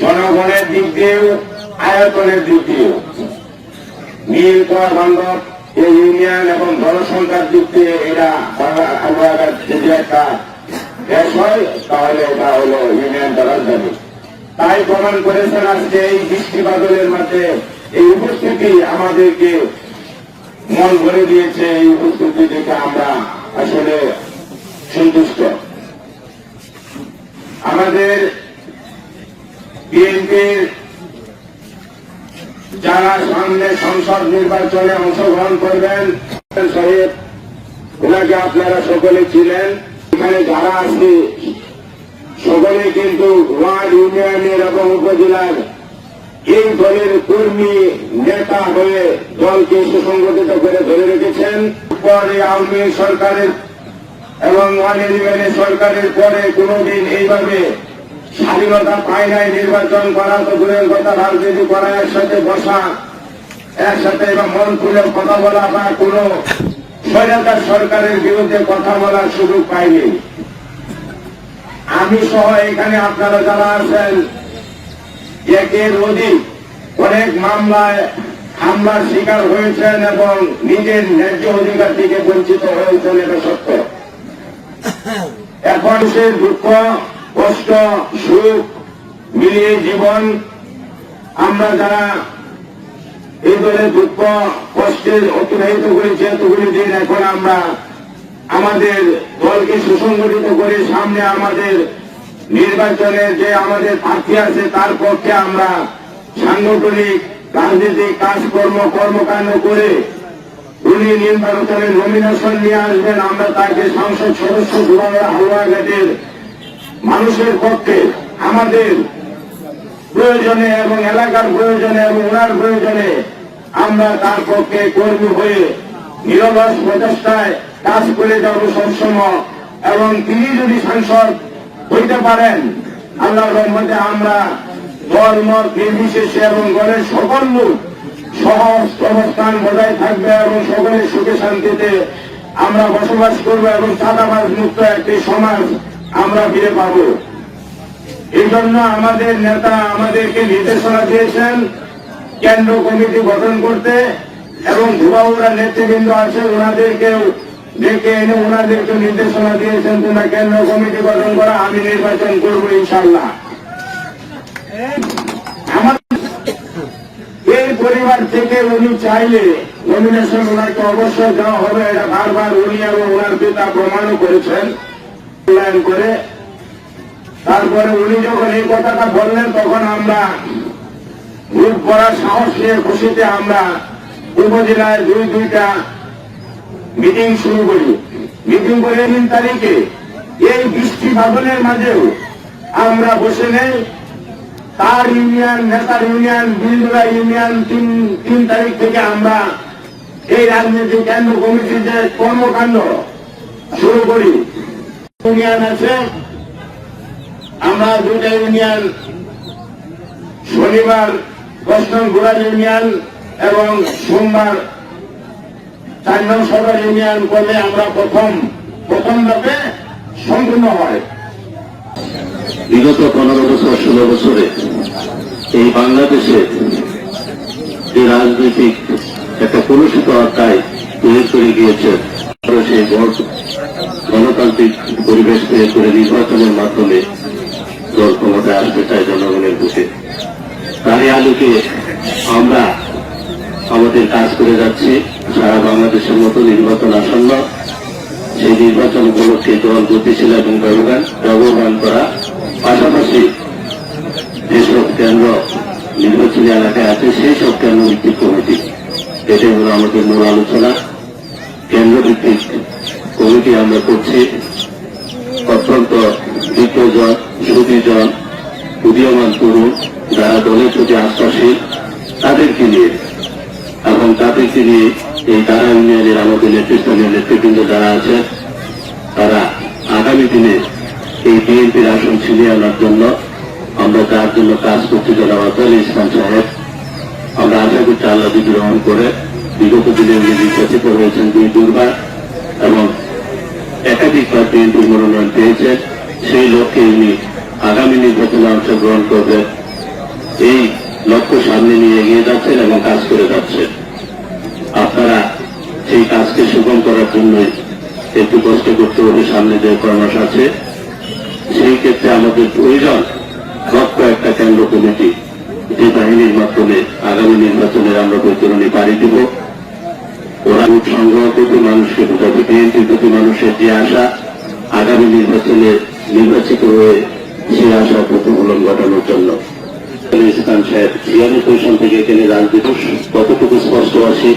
জনগণের দিক দিয়েও, আয়তনের দিক দিয়েও। নীল কর বান্ধব এই ইউনিয়ন এবং জনসংখ্যার দিক দিয়ে এটা আমরা যদি একটা দেশ হয়, তাহলে এটা হলো ইউনিয়ন রাজধানী তাই প্রমাণ করেছেন আজকে এই বৃষ্টি বাদলের মধ্যে এই উপস্থিতি আমাদেরকে মন ভরে দিয়েছে, এই উপস্থিতি দেখে আমরা আসলে সন্তুষ্ট। আমাদের বিএনপির যারা সামনে সংসদ নির্বাচনে অংশগ্রহণ করবেন সাহেব ওনাকে আপনারা সকলে ছিলেন এখানে যারা আছে, সকলে কিন্তু ওয়ার্ড ইউনিয়নের এবং উপজেলার এই দলের কর্মী, নেতা হয়ে দলকে সুসংগঠিত করে ধরে রেখেছেন। পরে আওয়ামী সরকারের এবং ওয়ান ইলেভেনের সরকারের পরে কোনোদিন এইভাবে স্বাধীনতা পায় নাই, নির্বাচন করা তো দূরের কথা, রাজনীতি করা একসাথে বসা, একসাথে বা মন খুলে কথা বলা বা কোনো স্বৈরাচার সরকারের বিরুদ্ধে কথা বলার সুযোগ পাইনি। আমি সহ এখানে আপনারা যারা আছেন একের অধিক অনেক মামলায় হামলার শিকার হয়েছেন এবং নিজের ন্যায্য অধিকার থেকে বঞ্চিত হয়েছেন এটা সত্য। এখন সে দুঃখ কষ্ট, সুখ মিলিয়ে জীবন, আমরা যারা এই দলে দুঃখ কষ্টের অতিবাহিত করেছি এতগুলি দিন এখন আমরা আমাদের দলকে সুসংগঠিত করে সামনে আমাদের নির্বাচনের যে আমাদের প্রার্থী আছে তার পক্ষে আমরা সাংগঠনিক, রাজনৈতিক কাজকর্ম, কর্মকাণ্ড করে উনি নির্বাচনের নমিনেশন নিয়ে আসবেন। আমরা তাকে সংসদ সদস্য হালুয়াঘাটের মানুষের পক্ষে আমাদের প্রয়োজনে এবং এলাকার প্রয়োজনে এবং ওনার প্রয়োজনে আমরা তার পক্ষে কর্মী হয়ে নিরলস প্রচেষ্টায় কাজ করে যাব সবসময়। এবং তিনি যদি সাংসদ হইতে পারেন, আল্লাহর রহমতে আমরা মত নির্বিশেষে এবং দলের সকল লোক সহজ অবস্থান বজায় থাকবে এবং সকলের সুখে শান্তিতে আমরা বসবাস করব এবং চাঁদাবাজ মুক্ত একটি সমাজ আমরা ফিরে পাব। এই জন্য আমাদের নেতা আমাদেরকে নির্দেশনা দিয়েছেন, কেন্দ্র কমিটি গঠন করতে এবং ধুবাউরা নেতৃবৃন্দ আছে, ওনাদেরকেও ডেকে এনে ওনাদেরকে নির্দেশনা দিয়েছেন, তোমরা কেন্দ্র কমিটি গঠন করা, আমি নির্বাচন করব ইনশাল্লাহ এই পরিবার থেকে উনি চাইলে নমিনেশন ওনাকে অবশ্যই দেওয়া হবে, এটা বারবার উনি এবং ওনার পিতা প্রমাণও করেছেন। মূল্যায়ন করে, তারপরে উনি যখন এই কথাটা বললেন, তখন আমরা গ্রুপ করার সাহস নিয়ে খুশিতে আমরা উপজেলায় দুই, দুইটা মিটিং শুরু করি। মিটিং করে তিন তারিখে এই বৃষ্টি বাদলের মাঝেও আমরা বসে নেই। তার ইউনিয়ন, নেতার ইউনিয়ন বিলদুরা ইউনিয়ন তিন তিন তারিখ থেকে আমরা এই রাজনীতি কেন্দ্র কমিটির যে কর্মকাণ্ড শুরু করি। ইউনিয়ন আছে, আমরা দুইটা ইউনিয়ন, শনিবার দশম গোড়া ইউনিয়ন এবং সোমবার চার নং সদর ইউনিয়ন করলে আমরা প্রথম প্রথম ধাপে সম্পূর্ণ হয়। বিগত পনেরো বছর, ষোলো বছরে এই বাংলাদেশে যে রাজনৈতিক একটা কলুষিত অধ্যায় তৈরি করে গিয়েছে সেই ভোট গণতান্ত্রিক পরিবেশ তৈরি করে নির্বাচনের মাধ্যমে দল ক্ষমতায় আসতে চায় জনগণের বুকে। তারই আলোকে আমরা আমাদের কাজ করে যাচ্ছি। সারা বাংলাদেশের মতো নির্বাচন আসন্ন। সেই নির্বাচন উপলক্ষে দল গতিশীল এবং ব্যবধান ব্যবহান করা। পাশাপাশি যেসব কেন্দ্র নির্বাচনী এলাকায় আছে, সেই সব কেন্দ্র ভিত্তিক কমিটি। এটাই হলো আমাদের মূল আলোচনা। কেন্দ্র ভিত্তিক কমিটি আমরা করছি। অত্যন্ত বিজ্ঞজন সুদীজন উদীয়মান তরুণ, যারা দলের প্রতি আস্থাশীল, তাদেরকে নিয়ে এবং তাদেরকে নিয়ে এই তারা ইউনিয়নের আমাদের নেতৃস্থানীয় নেতৃবৃন্দ যারা আছে তারা আগামী দিনে এই বিএনপির আসন ছিনিয়ে আনার জন্য আমরা তার জন্য কাজ করতে জনাব আতাল ইসলাম সাহেব, আমরা আশা করছি আল্লাহ গ্রহণ করে, বিগত দিনে উনি নির্বাচিত হয়েছেন দুই দুর্বার এবং একাধিকবার বিএনপির মনোনয়ন পেয়েছেন সেই লক্ষ্যে উনি আগামী নির্বাচনে অংশগ্রহণ করবেন এই লক্ষ্য সামনে নিয়ে এগিয়ে যাচ্ছেন এবং কাজ করে যাচ্ছেন। আপনারা সেই কাজকে সুগম করার জন্য একটু কষ্ট করতে হবে সামনে যে কর্মাস আছে সেই ক্ষেত্রে আমাদের প্রয়োজন দক্ষ একটা কেন্দ্র কমিটি, যে বাহিনীর মাধ্যমে আগামী নির্বাচনের আমরা বৈতরণী পাড়ি দিব। ভোট সংগ্রহ করবে মানুষকে বোঝাবে বিএনপির প্রতি মানুষের যে আশা, আগামী নির্বাচনে নির্বাচিত হয়ে সে আশা প্রতিফলন ঘটানোর জন্য। ইসলাম সাহেব ছিয়ানব্বই সাল থেকে এখানে রাজনীতি কতটুকু স্পষ্ট আছে?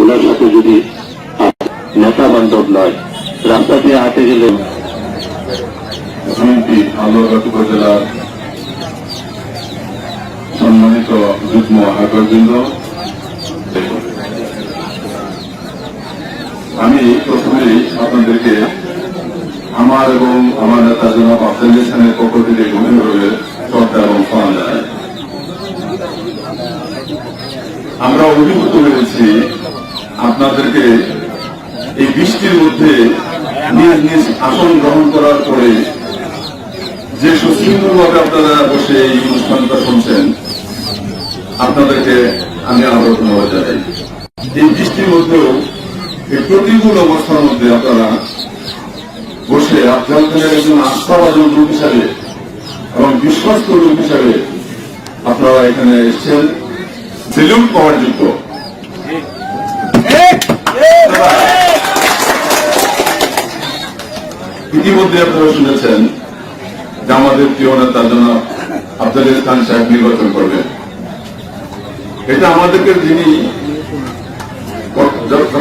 ওনার সাথে যদি নেতা বান্ধব নয় রাস্তা দিয়ে হাঁটে গেলে আলোরঘাট উপজেলার সম্মানিত যুগ্ম আহ্বায়কবৃন্দ আমি প্রথমেই আপনাদেরকে আমার এবং আমার নেতা জনাব ইসলামের পক্ষ থেকে গভীরভাবে শ্রদ্ধা এবং সম্মান জানাই। আমরা অভিভূত হয়েছি আপনাদেরকে এই বৃষ্টির মধ্যে নিজ নিজ আসন গ্রহণ করার পরে যে সুশৃঙ্খলভাবে আপনারা বসে এই অনুষ্ঠানটা শুনছেন, আপনাদেরকে আমি আরও ধন্যবাদ জানাই। এই বৃষ্টির মধ্যেও এই প্রতিকূল অবস্থার মধ্যে আপনারা বসে খানের একজন আস্থাভাজন লোক হিসাবে এবং বিশ্বস্ত লোক হিসাবে আপনারা এখানে এসেছেন। সেলুট পাওয়ার যোগ্য। ইতিমধ্যে আপনারা শুনেছেন যে আমাদের প্রিয় নেতা জনাব আফজাল খান সাহেব নির্বাচন করবেন। এটা আমাদেরকে যিনি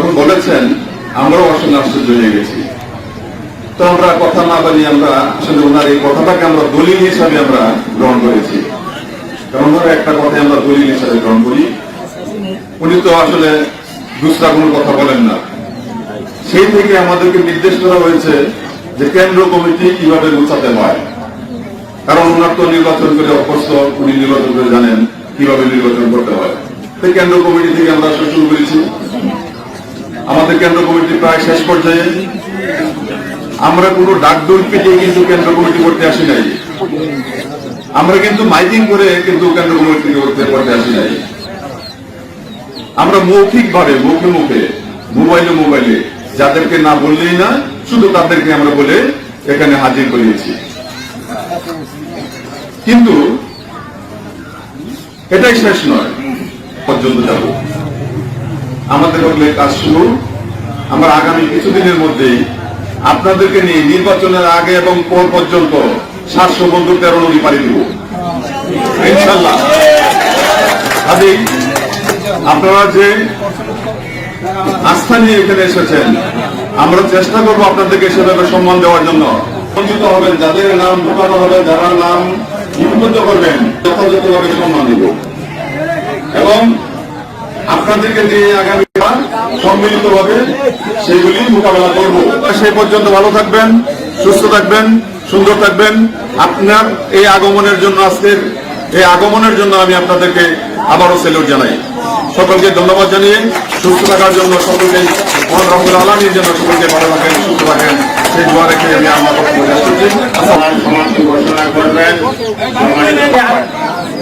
যখন বলেছেন, আমরাও আসলে আশ্চর্য হয়ে গেছি। তো আমরা কথা না বলি আমরা আসলে ওনার এই কথাটাকে আমরা দলিল হিসাবে আমরা গ্রহণ করেছি। কারণ ওনার একটা কথাই আমরা দলিল হিসাবে গ্রহণ করি। উনি তো আসলে দুসরা কোনো কথা বলেন না। সেই থেকে আমাদেরকে নির্দেশ করা হয়েছে যে কেন্দ্র কমিটি কীভাবে গুছাতে হয়। কারণ ওনার তো নির্বাচন করে অভ্যস্ত, উনি নির্বাচন করে জানেন কীভাবে নির্বাচন করতে হয়। তো কেন্দ্র কমিটি থেকে আমরা শুরু করেছি। আমাদের কেন্দ্র কমিটি প্রায় শেষ পর্যায়ে। আমরা কোনো ডাকডোল পেটিয়ে কিন্তু কেন্দ্র কমিটি করতে আসি নাই। আমরা কিন্তু মাইকিং করে কিন্তু কেন্দ্র কমিটি করতে করতে আসি নাই। আমরা মৌখিক ভাবে মুখে মুখে, মোবাইলে মোবাইলে, যাদেরকে না বললেই না, শুধু তাদেরকে আমরা বলে এখানে হাজির করিয়েছি। কিন্তু এটাই শেষ নয়, পর্যন্ত যাব। আমাদের কাজ শুরু আমরা আগামী কিছুদিনের মধ্যেই আপনাদেরকে নিয়ে নির্বাচনের আগে এবং পর পর্যন্ত সাতশো বন্ধু তেরো নদী পাড়ি দেব। কাজেই আপনারা যে আস্থা নিয়ে এখানে এসেছেন, আমরা চেষ্টা করব আপনাদেরকে সেভাবে সম্মান দেওয়ার জন্য। বঞ্চিত হবেন, যাদের নাম ঢোকানো হবে, যারা নাম লিপিবদ্ধ করবেন, যথাযথভাবে সম্মান দেব। এবং আপনাদেরকে দিয়ে আগামী সম্মিলিত ভাবে সেগুলি মোকাবেলা করব। সেই পর্যন্ত ভালো থাকবেন, সুস্থ থাকবেন, সুন্দর থাকবেন। আপনার এই আগমনের জন্য আজকের এই আগমনের জন্য আমি আপনাদেরকে আবারও সেলুট জানাই। সকলকে ধন্যবাদ জানিয়ে সুস্থ থাকার জন্য সকলকে মহান রহমুল আলমীর জন্য সকলকে ভালো রাখেন, সুস্থ রাখেন। সেই দোয়া রেখে আমি আমার ঘোষণা করবেন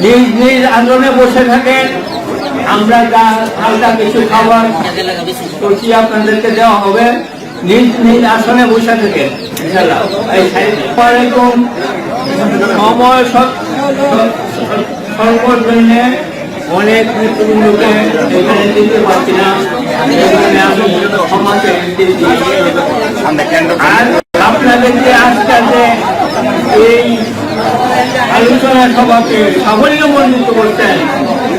নিজ নিজ আন্দোলনে বসে থাকেন। আমরা যা হালকা কিছু খাবার করছি, আপনাদেরকে দেওয়া হবে। নিজ নিজ আসনে বসে আলাইকুম সময় জন্য অনেক আপনাদেরকে আজকে এই আলোচনা সভাকে সাফল্যমণ্ডিত করতেন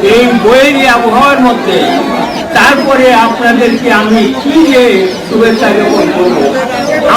এই বইয়ের আবহাওয়ার মধ্যে তারপরে আপনাদেরকে আমি কি যে শুভেচ্ছা জ্ঞাপন করব?